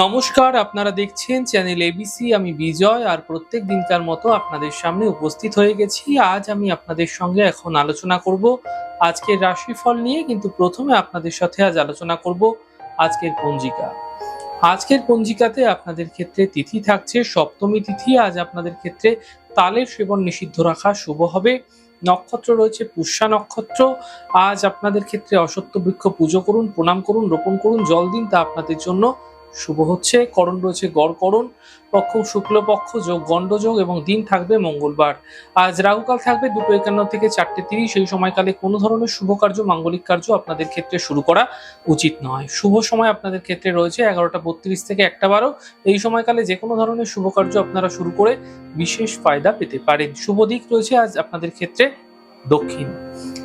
নমস্কার, আপনারা দেখছেন চ্যানেল এবিসি আমি বিজয়, আর প্রত্যেক দিনকার মতো আপনাদের সামনে উপস্থিত হয়ে গেছি। আজ আমি আপনাদের সঙ্গে এখন আলোচনা করব আজকের রাশিফল নিয়ে, কিন্তু প্রথমে আপনাদের সাথে আজ আলোচনা করব আজকের পঞ্জিকা। আজকের পঞ্জিকাতে আপনাদের ক্ষেত্রে তিথি থাকছে, সপ্তমী তিথি, আজ আপনাদের ক্ষেত্রে তালের সেবন নিষিদ্ধ রাখা শুভ হবে। নক্ষত্র রয়েছে পুষ্যা নক্ষত্র, আজ আপনাদের ক্ষেত্রে অসত্য বৃক্ষ পুজো করুন, প্রণাম করুন, রোপণ করুন জল দিন তা আপনাদের জন্য শুভ হচ্ছে, করণ রয়েছে গড় করণ, পক্ষ শুক্লপক্ষ যোগ গণ্ডযোগ এবং দিন থাকবে মঙ্গলবার। আজ রাহুকাল থাকবে দুটো একান্ন থেকে চারটে তিরিশ, এই সময়কালে কোনো ধরনের শুভ কার্য, মাঙ্গলিক কার্য আপনাদের ক্ষেত্রে শুরু করা উচিত নয়। শুভ সময় আপনাদের ক্ষেত্রে রয়েছে এগারোটা বত্রিশ থেকে একটা বারো, এই সময়কালে যে কোনো ধরনের শুভ কার্য আপনারা শুরু করে বিশেষ ফায়দা পেতে পারেন। শুভ দিক রয়েছে আজ আপনাদের ক্ষেত্রে দক্ষিণ।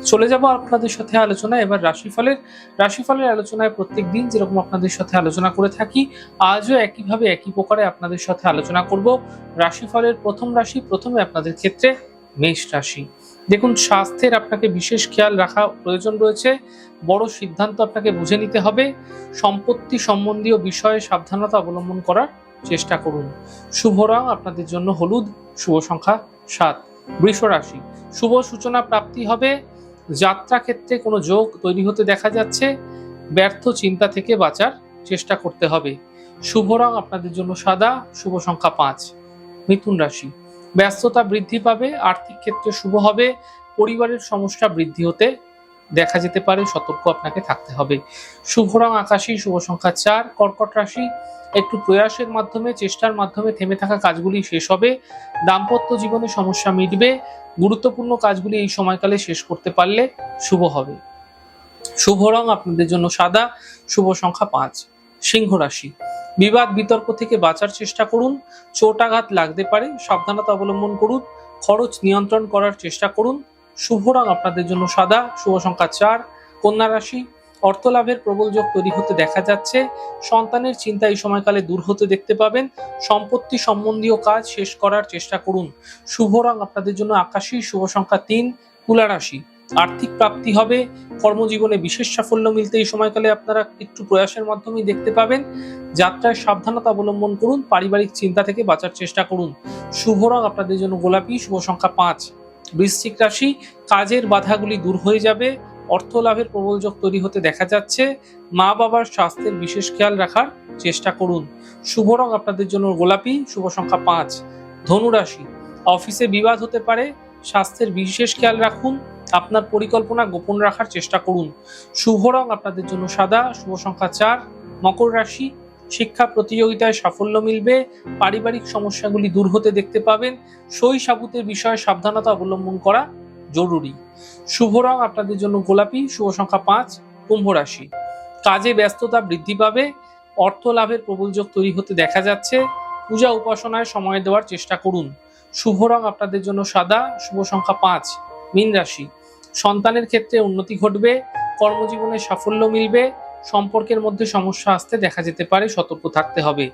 চলে যাব আপনাদের সাথে আলোচনা এবার রাশিফলের রাশিফলের আলোচনায় প্রত্যেক দিন যেরকম আপনাদের সাথে আলোচনা করে থাকি, আজও একইভাবে একই প্রকারে আপনাদের সাথে আলোচনা করব। রাশিফলের প্রথম রাশি, প্রথমে আপনাদের ক্ষেত্রে মেষ রাশি। দেখুন, স্বাস্থ্যের আপনাকে বিশেষ খেয়াল রাখা প্রয়োজন রয়েছে। বড় সিদ্ধান্ত আপনাকে বুঝে নিতে হবে। সম্পত্তি সম্বন্ধীয় বিষয়ে সাবধানতা অবলম্বন করার চেষ্টা করুন। শুভ রং আপনাদের জন্য হলুদ, শুভ সংখ্যা সাত। বৃষ রাশি শুভ সূচনা প্রাপ্তি হবে। যাত্রা ক্ষেত্রে কোনো যোগ তৈরি হতে দেখা যাচ্ছে। ব্যর্থ চিন্তা থেকে বাঁচার চেষ্টা করতে হবে। শুভ রং আপনাদের জন্য সাদা, শুভ সংখ্যা পাঁচ। মিথুন রাশি। ব্যস্ততা বৃদ্ধি পাবে, আর্থিক ক্ষেত্রে শুভ হবে, পরিবারের সমস্যা বৃদ্ধি হতে দেখা যেতে পারে, সতর্ক আপনাকে থাকতে হবে। শুভ রং আকাশী, শুভ সংখ্যা চার, কর্কট রাশি, একটু প্রয়াসের মাধ্যমে, চেষ্টার মাধ্যমে থেমে থাকা কাজগুলি শেষ হবে। দাম্পত্য জীবনে সমস্যা মিটবে। গুরুত্বপূর্ণ কাজগুলি এই সময়কালে শেষ করতে পারলে শুভ হবে। শুভ রং আপনাদের জন্য সাদা, শুভ সংখ্যা পাঁচ, সিংহ রাশি। বিবাদ বিতর্ক থেকে বাঁচার চেষ্টা করুন। চোটাঘাত লাগতে পারে, সাবধানতা অবলম্বন করুন। খরচ নিয়ন্ত্রণ করার চেষ্টা করুন। শুভ রং আপনাদের জন্য সাদা, শুভ সংখ্যা চার। কন্যা রাশি অর্থ লাভের প্রবল যোগ তৈরি হতে দেখা যাচ্ছে। সন্তানের চিন্তা এই সময়কালে দূর হতে দেখতে পাবেন। সম্পত্তি সম্বন্ধীয় কাজ শেষ করার চেষ্টা করুন। শুভ রং আপনাদের জন্য আকাশী, শুভ সংখ্যা তিন। তুলা রাশি, আর্থিক প্রাপ্তি হবে। কর্মজীবনে বিশেষ সাফল্য মিলতে এই সময়কালে আপনারা একটু প্রয়াসের মাধ্যমেই দেখতে পাবেন। যাত্রায় সাবধানতা অবলম্বন করুন। পারিবারিক চিন্তা থেকে বাঁচার চেষ্টা করুন। শুভ রং আপনাদের জন্য গোলাপি, শুভ সংখ্যা পাঁচ। বৃশ্চিক রাশি, কাজের বাধাগুলি দূর হয়ে যাবে, অর্থ লাভের প্রবল যোগ তৈরি হতে দেখা যাচ্ছে। মা বাবার স্বাস্থ্যের বিশেষ খেয়াল রাখার চেষ্টা করুন। শুভ রং আপনাদের জন্য গোলাপি, শুভ সংখ্যা পাঁচ। ধনুরাশি অফিসে বিবাদ হতে পারে, স্বাস্থ্যের বিশেষ খেয়াল রাখুন, আপনার পরিকল্পনা গোপন রাখার চেষ্টা করুন। শুভ রং আপনাদের জন্য সাদা, শুভ সংখ্যা চার। মকর রাশি শিক্ষা প্রতিযোগিতায় সাফল্য মিলবে, পারিবারিক সমস্যাগুলি দূর হতে দেখতে পাবেন, সই সাবুতের বিষয়ে সাবধানতা অবলম্বন করা জরুরি। শুভ রং আপনাদের জন্য গোলাপি, শুভ সংখ্যা পাঁচ, কুম্ভ রাশি। কাজে ব্যস্ততা বৃদ্ধি পাবে, অর্থ লাভের প্রবল যোগ তৈরি হতে দেখা যাচ্ছে, পূজা উপাসনায় সময় দেওয়ার চেষ্টা করুন। শুভ রং আপনাদের জন্য সাদা, শুভ সংখ্যা পাঁচ, মীন রাশি। সন্তানের ক্ষেত্রে উন্নতি ঘটবে, কর্মজীবনে সাফল্য মিলবে সম্পর্কের মধ্যে সমস্যা আসতে দেখা যেতে পারে, সতর্ক থাকতে হবে।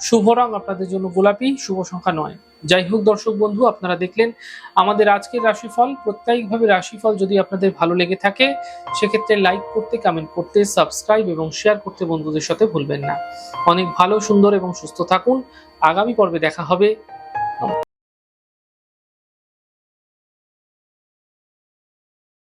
শুভ রং আপনাদের জন্য গোলাপি, শুভ সংখ্যা নয়। যাই হোক দর্শক বন্ধু, আপনারা দেখলেন আমাদের আজকের রাশিফল। প্রত্যেকভাবে রাশিফল যদি আপনাদের ভালো লেগে থাকে, সেক্ষেত্রে লাইক করতে, কমেন্ট করতে, সাবস্ক্রাইব এবং শেয়ার করতে বন্ধুদের সাথে ভুলবেন না। অনেক ভালো, সুন্দর এবং সুস্থ থাকুন। আগামী পর্বে দেখা হবে।